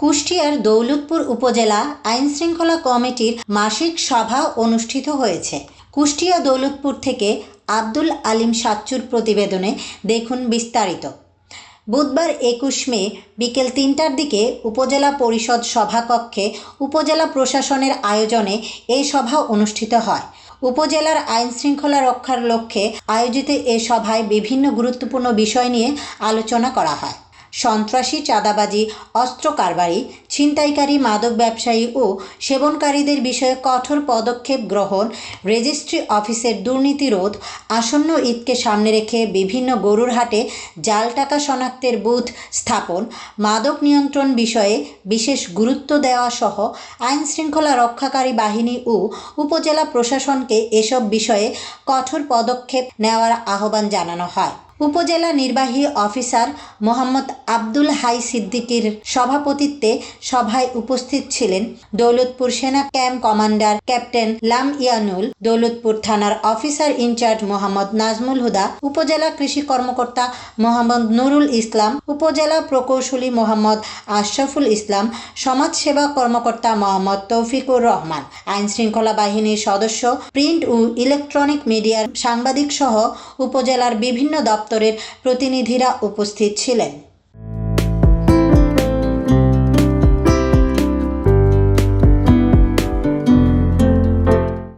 কুষ্টিয়ার দৌলতপুর উপজেলা আইনশৃঙ্খলা কমিটির মাসিক সভা অনুষ্ঠিত হয়েছে। কুষ্টিয়া দৌলতপুর থেকে আব্দুল আলিম সাচ্চুর প্রতিবেদনে দেখুন বিস্তারিত। বুধবার একুশ মে বিকেল তিনটার দিকে উপজেলা পরিষদ সভাকক্ষে উপজেলা প্রশাসনের আয়োজনে এই সভা অনুষ্ঠিত হয়। উপজেলার আইন শৃঙ্খলা রক্ষার লক্ষ্যে আয়োজিত এ সভায় বিভিন্ন গুরুত্বপূর্ণ বিষয় নিয়ে আলোচনা করা হয়। সন্ত্রাসী, চাঁদাবাজি, অস্ত্র কারবারি, ছিনতাইকারী, মাদক ব্যবসায়ী ও সেবনকারীদের বিষয়ে কঠোর পদক্ষেপ গ্রহণ, রেজিস্ট্রি অফিসের দুর্নীতি রোধ, আসন্ন ঈদকে সামনে রেখে বিভিন্ন গরুর হাটে জাল টাকা শনাক্তের বুথ স্থাপন, মাদক নিয়ন্ত্রণ বিষয়ে বিশেষ গুরুত্ব দেওয়া সহ আইন শৃঙ্খলা রক্ষাকারী বাহিনী ও উপজেলা প্রশাসনকে এসব বিষয়ে কঠোর পদক্ষেপ নেওয়ার আহ্বান জানানো হয়। উপজেলা নির্বাহী অফিসার মোহাম্মদ আব্দুল হাই সিদ্দিকীর সভাপতিত্বে সভায় উপস্থিত ছিলেন দৌলতপুর সেনা ক্যাম্প কমান্ডার ক্যাপ্টেন লাম ইয়ানুল, দৌলতপুর থানার officer in charge Mohammad Nazmul Huda, উপজেলা কৃষি কর্মকর্তা মোহাম্মদ নুরুল ইসলাম, উপজেলা প্রকৌশলী মোহাম্মদ আশরাফুল ইসলাম সমাজসেবা কর্মকর্তা মোহাম্মদ তৌফিকুর রহমান, আইন শৃঙ্খলা বাহিনীর সদস্য, প্রিন্ট ও ইলেকট্রনিক মিডিয়ার সাংবাদিক সহ উপজেলার বিভিন্ন দপ্তরের প্রতিনিধিরা উপস্থিত ছিলেন।